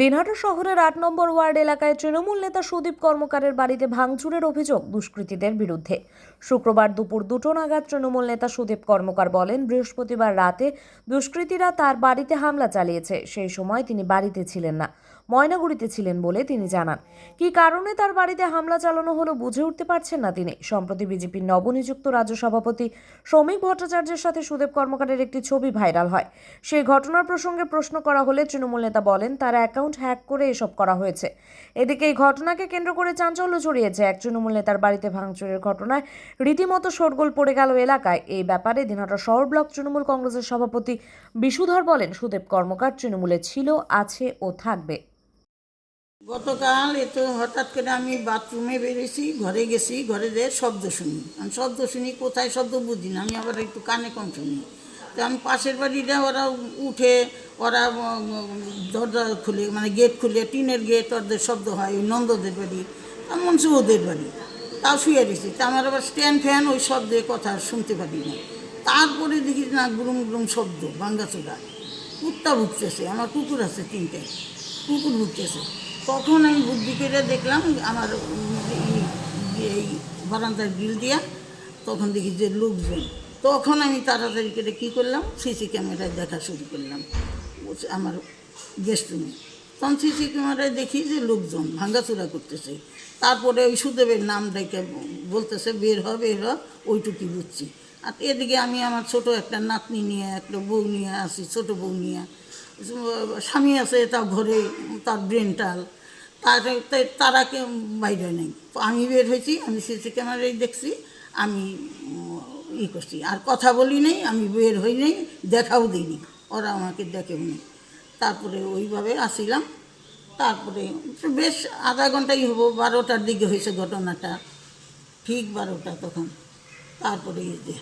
দিনহাটা শহরের আট নম্বর ওয়ার্ড এলাকায় তৃণমূল নেতা সুদীপ কর্মকারের বাড়িতে ভাঙচুরের অভিযোগ দুষ্কৃতীদের বিরুদ্ধে। শুক্রবার দুপুর দুটো নাগাদ তৃণমূল নেতা সুদীপ কর্মকার বলেন, বৃহস্পতিবার রাতে দুষ্কৃতীরা তার বাড়িতে হামলা চালিয়েছে। সেই সময় তিনি বাড়িতে ছিলেন না। ময়নাগুড়িতে ছিলেন বলে তিনি জানান। কী কারণে তার বাড়িতে হামলা চালানো হলো বুঝে উঠতে পারছেন না তিনি। সম্প্রতি বিজেপির নবনিযুক্ত রাজ্য সভাপতি শ্রমিক ভট্টাচার্যের সাথে সুদেব কর্মকারের একটি ছবি ভাইরাল হয়। সেই ঘটনার প্রসঙ্গে প্রশ্ন করা হলে তৃণমূল নেতা বলেন, তার অ্যাকাউন্ট হ্যাক করে এসব করা হয়েছে। এদিকে এই ঘটনাকে কেন্দ্র করে চাঞ্চল্য ছড়িয়েছে এক তৃণমূল নেতার বাড়িতে ভাঙচুরের ঘটনায়। রীতিমতো শোরগোল পড়ে গেল এলাকায়। এই ব্যাপারে দিনহাটা শহর ব্লক তৃণমূল কংগ্রেসের সভাপতি বিশুধর বলেন, সুদেব কর্মকার তৃণমূলে ছিল, আছে ও থাকবে। গতকাল এ তো হঠাৎ করে আমি বাথরুমে বেরিয়েছি ঘরে গেছি, ঘরে যেয়ে শব্দ শুনি। আমি শব্দ শুনি, কোথায় শব্দ বুঝি না, আমি আবার একটু কানে কম শুনি। তো আমি পাশের বাড়িটা ওরা উঠে, ওরা দরজা খুলে মানে গেট খুলে, টিনের গেট, ওদের শব্দ হয়, ওই নন্দদের বাড়ি আমি মনে হচ্ছে ওদের বাড়ি। তাও শুয়ে দিয়েছি তা আমার আবার স্ট্যান্ড ফ্যান, ওই শব্দে কথা শুনতে পারি না। তারপরে দেখি না, গুরুম গুরুম শব্দ ভাঙ্গাচোরা কুত্তা ভুগতেছে, আমার কুকুর আছে তিনটে, কুকুর ভুগতেছে। তখন আমি বুদ্ধি করে দেখলাম আমার এই- এই বারান্দার গ্রিল দিয়া, তখন দেখি যে লোকজন। তখন আমি তাড়াতাড়ি করে কী করলাম? সিসি ক্যামেরায় দেখা শুরু করলাম। আমার গেস্ট রুমে তখন সিসি ক্যামেরায় দেখি যে লোকজন ভাঙ্গাচুরা করতেছে। তারপরে ওই সুদেবের নাম ডেকে বলতেছে, বের হ বের হ, ওইটুকুই বুঝছি। আর এদিকে আমি আমার ছোট একটা নাতনি নিয়ে, একটা বউ নিয়ে আসি, ছোট বউ নিয়ে। স্বামী আছে, তার ঘরে, তার ব্রেনটাল তার তা- তারা বাইরে নেই। তো আমি বের হয়েছি, আমি সিসি ক্যামেরায় দেখছি, আমি, ই করছি। আর কথা বলি নেই, আমি বের হই নেই, দেখাও দিইনি ওরা আমাকে দেখেও নেই তারপরে ওইভাবে আসিলাম। তারপরে বেশ আধা ঘন্টাই হব, বারোটার দিকে হয়েছে ঘটনাটা। ঠিক বারোটা তখন। তারপরে যে।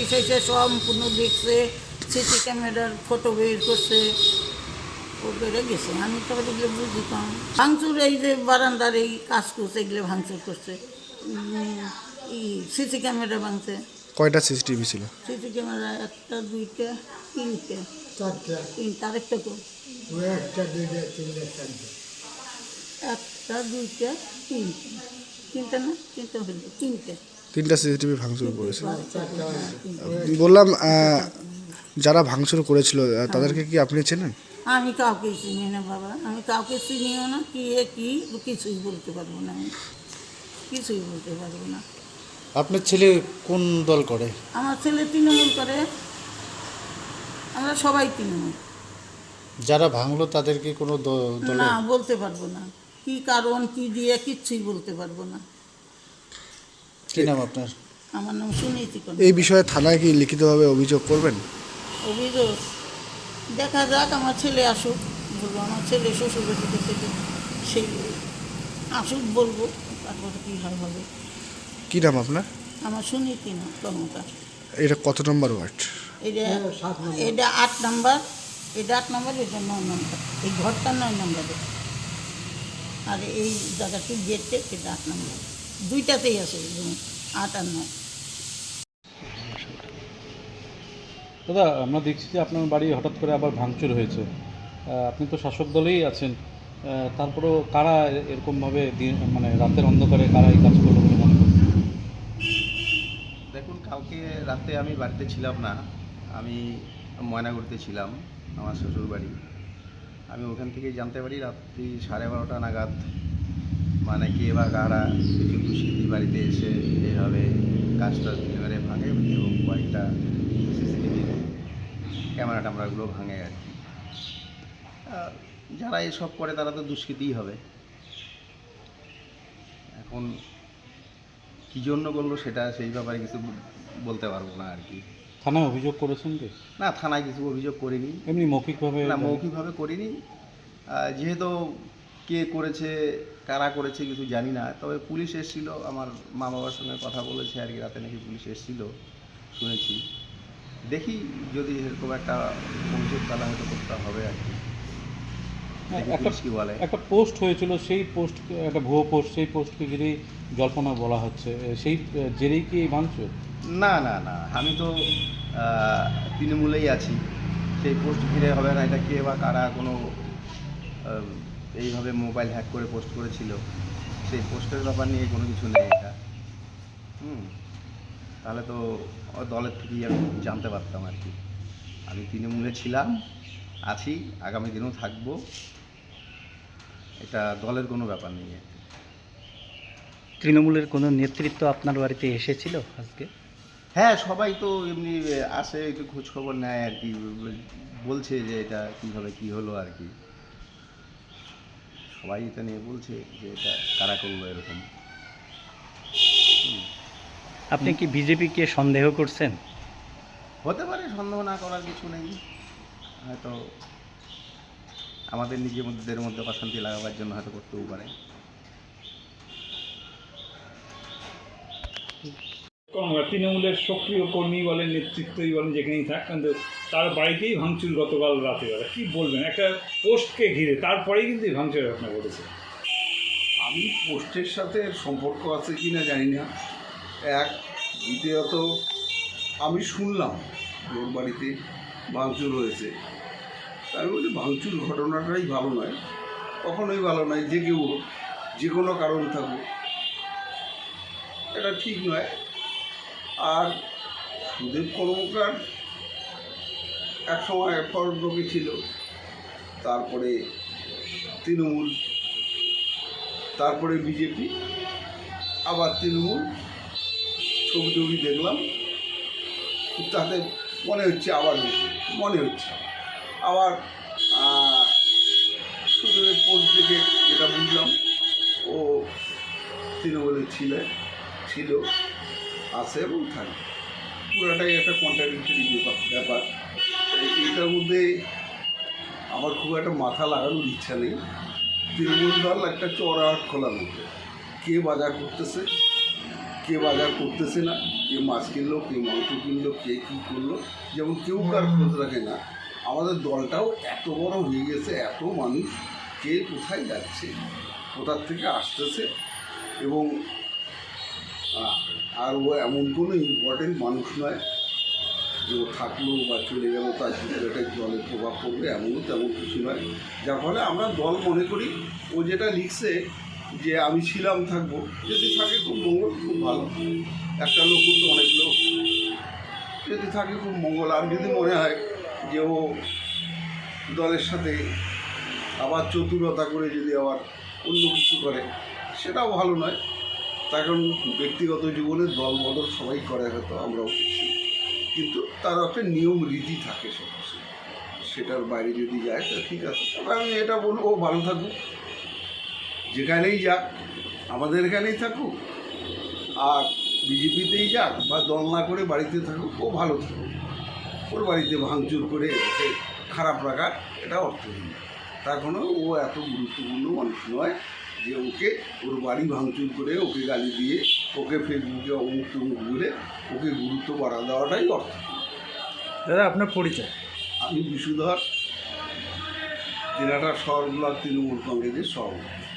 পুলিশ এসে সম্পূর্ণ দেখছে সিসি ক্যামেরার ফটো বের করছে। ও বেড়ে গেছে আমি তো এগুলো বুঝি কম ভাঙচুর এই যে বারান্দার এই কাজ করছে এগুলো ভাঙচুর করছে। সিসি ক্যামেরা ভাঙছে। কয়টা সিসিটিভি ছিল? সিসি ক্যামেরা একটা দুইটা তিনটে। তিনটা আরেকটা কো? একটা দুইটা তিনটে তিনটা। না? তিনটা হলো তিনটে। তিনটা সিসিটিভি ভাঙচুর করেছিল বললাম যারা ভাঙচুর করেছিল তাদেরকে কি আপনি চেনেন? আমি কাউকে চিনি না বাবা। আমি কাউকে চিনিও না কি এ কি কিছুই বলতে পারব না আমি। কিছুই বলতে পারব না। আপনার ছেলে কোন দল করে? আমার ছেলে তৃণমূল করে। আমরা সবাই তৃণমূল। যারা ভাঙলো তাদেরকে কোনো দলে না বলতে পারব না। কি কারণ কি দিয়ে কিচ্ছুই বলতে পারব না। কি নাম আপনার? আমার নাম কোন এই বিষয়ে থানায় কি লিখিতভাবে অভিযোগ করবেন? অভিযোগ? দেখা যাক আমার ছেলে আসুক বলব আমার ছেলে শ্বশুর বাড়িতে থেকে সেই আসুক বলব তারপরে কী হয় হবে। কি নাম আপনার? আমার শুনেছি না কর্মকার এটা কত নম্বর ওয়ার্ড? এটা এটা আট নাম্বার এটা আট নাম্বার এটা নয় নাম্বার। এই ঘরটা নয় নাম্বারে। আর এই জায়গাটি গেটে এটা আট নাম্বার। দুইটাতেই আছে আট আর নয়। দাদা আমরা দেখছি যে আপনার বাড়ি হঠাৎ করে আবার ভাঙচুর হয়েছে। আপনি তো শাসক দলেই আছেন। তারপরেও কারা এরকমভাবে দিন মানে রাতের অন্ধকারে কারা এই কাজ করল বলে মনে করছেন? দেখুন কালকে রাতে আমি বাড়িতে ছিলাম না। আমি ময়নাগুড়িতে ছিলাম আমার শ্বশুর বাড়ি আমি ওখান থেকেই জানতে পারি রাত্রি সাড়ে বারোটা নাগাদ মানে কে বা কারা কিছু দুষ্কৃতি বাড়িতে এসে এইভাবে কাজটা এবারে ভাঙে এবং কয়েকটা সিসিটিভি ক্যামেরা ট্যামেরাগুলো ভাঙে আর কি। যারা এসব করে তারা তো দুষ্কৃতিই হবে। এখন কী জন্য করল সেটা সেই ব্যাপারে কিছু বলতে পারব না আর কি। থানায় অভিযোগ করেছেন কি? না থানায় কিছু অভিযোগ করিনি। এমনি মৌখিকভাবে না মৌখিকভাবে করিনি। যেহেতু কে করেছে কারা করেছে কিছু জানি না। তবে পুলিশ এসেছিল আমার মা বাবার সঙ্গে কথা বলেছে আর কি রাতে নাকি পুলিশ এসেছিল শুনেছি। দেখি যদি এরকম একটা অভিযোগ তাহলে হয়তো করতে হবে আর কি। হ্যাঁ, একটা পুলিশ বলে। একটা পোস্ট হয়েছিল সেই পোস্ট একটা ভুয়ো পোস্ট সেই পোস্টকে ঘিরেই জল্পনা বলা হচ্ছে সেই জেরেই কি ভাঙচুর? না না না আমি তো তৃণমূলেই আছি। সেই পোস্ট ঘিরে হবে না এটা কে বা কারা কোনো এইভাবে মোবাইল হ্যাক করে পোস্ট করেছিল। সেই পোস্টের ব্যাপার নিয়ে কোনো কিছু নেই এটা। হুম। তাহলে তো দলের থেকেই আমি জানতে পারতাম আর কি। আমি তৃণমূলে ছিলাম আছি আগামী দিনেও থাকব। এটা দলের কোনো ব্যাপার নেই আর কি। তৃণমূলের কোনো নেতৃত্ব আপনার বাড়িতে এসেছিল আজকে? হ্যাঁ সবাই তো এমনি আসে একটু খোঁজখবর নেয় আর কি। বলছে যে এটা কীভাবে কি হলো আর কি। সবাই এটা নিয়ে বলছে যে এটা কারা করল এরকম। আপনি কি বিজেপিকে সন্দেহ করছেন? হতে পারে সন্দেহ না করার কিছু নেই। হয়তো আমাদের নিজের মধ্যে মধ্যে অশান্তি লাগাবার জন্য হয়তো করতেও পারে। তৃণমূলের সক্রিয় কর্মী বলেন, নেতৃত্বই বলেন, যেখানেই থাক, কিন্তু তার বাড়িতেই ভাঙচুর গতকাল রাতে বেলা কী বলবেন? একটা পোস্টকে ঘিরে তারপরেই কিন্তু এই ভাঙচুরের ঘটনা ঘটেছে। আমি পোস্টের সাথে সম্পর্ক আছে কি না জানি না। এক, দ্বিতীয়ত, আমি শুনলাম ওর বাড়িতে ভাঙচুর হয়েছে। তা আমি বলি ভাঙচুর ঘটনাটাই ভালো নয়, কখনোই ভালো নয়, যে কেউ যে কোনো কারণ থাকুক। এটা ঠিক নয়। আর সুদেব কর্মকার এক সময় ফরদকে ছিল। তারপরে তৃণমূল, তারপরে বিজেপি, আবার তৃণমূল। ছবি টবি দেখলাম। তাতে মনে হচ্ছে আবার মনে হচ্ছে। আবার শুধু পোস্ট থেকে যেটা বুঝলাম, ও তৃণমূলের ছিল ছিল। আছে এবং থাকে। পুরাটাই একটা কন্ট্রাডিক্টরি ব্যাপার ব্যাপার। এই- এইটার মধ্যে আমার খুব একটা মাথা লাগানোর ইচ্ছা নেই। তৃণমূল দল একটা চড়া খোলা মধ্যে। কে বাজার করতেছে, কে বাজার করতেছে না, কে মাছ কিনলো কে মাংস কিনলো, কে কী করল, যেমন কেউ কার খোঁজ রাখে না। আমাদের দলটাও এত বড় হয়ে গেছে, এত মানুষ কে কোথায় যাচ্ছে, কোথার থেকে আসতেছে এবং আর ও এমন কোনো ইম্পর্টেন্ট মানুষ নয় যে ও থাকল বা চলে গেল, তার একটা জলের প্রভাব পড়বে, এমনও তেমন কিছু নয়। যার ফলে আমরা দল মনে করি, ও যেটা লিখছে যে আমি ছিলাম, থাকব, যদি থাকে খুব মঙ্গল, খুব ভালো। একটা লোক তো অনেক লোক। যদি থাকে খুব মঙ্গল। আর যদি মনে হয় যে ও দলের সাথে আবার চতুরতা করে যদি আবার অন্য কিছু করে, সেটাও ভালো নয়। তার কারণ ব্যক্তিগত জীবনে দল বদল সবাই করে, হয়তো আমরাও করছি। কিন্তু তার একটা নিয়ম রীতি থাকে সব সেটার বাইরে যদি যায়, তো ঠিক আছে। তবে আমি এটা বলব, ভালো থাকুক। যেখানেই যাক, আমাদের এখানেই থাকুক। আর বিজেপিতেই যাক বা দল না করে বাড়িতে থাকুক, ও ভালো থাকুক। ওর বাড়িতে ভাঙচুর করে খারাপ রাখা এটা অর্থহীন। তার কোনো ও এত গুরুত্বপূর্ণ মানুষ নয়। যে ওকে ওর বাড়ি ভাঙচুর করে ওকে গালি দিয়ে ওকে ফেসবুকে অমুক তমুক বলে ওকে গুরুত্ব বাড়া দেওয়াটাই অর্থ। দাদা আপনার পরিচয়? আমি বিশুধর জেলাটা শহর ব্লক তৃণমূল কংগ্রেসের সভাপতি।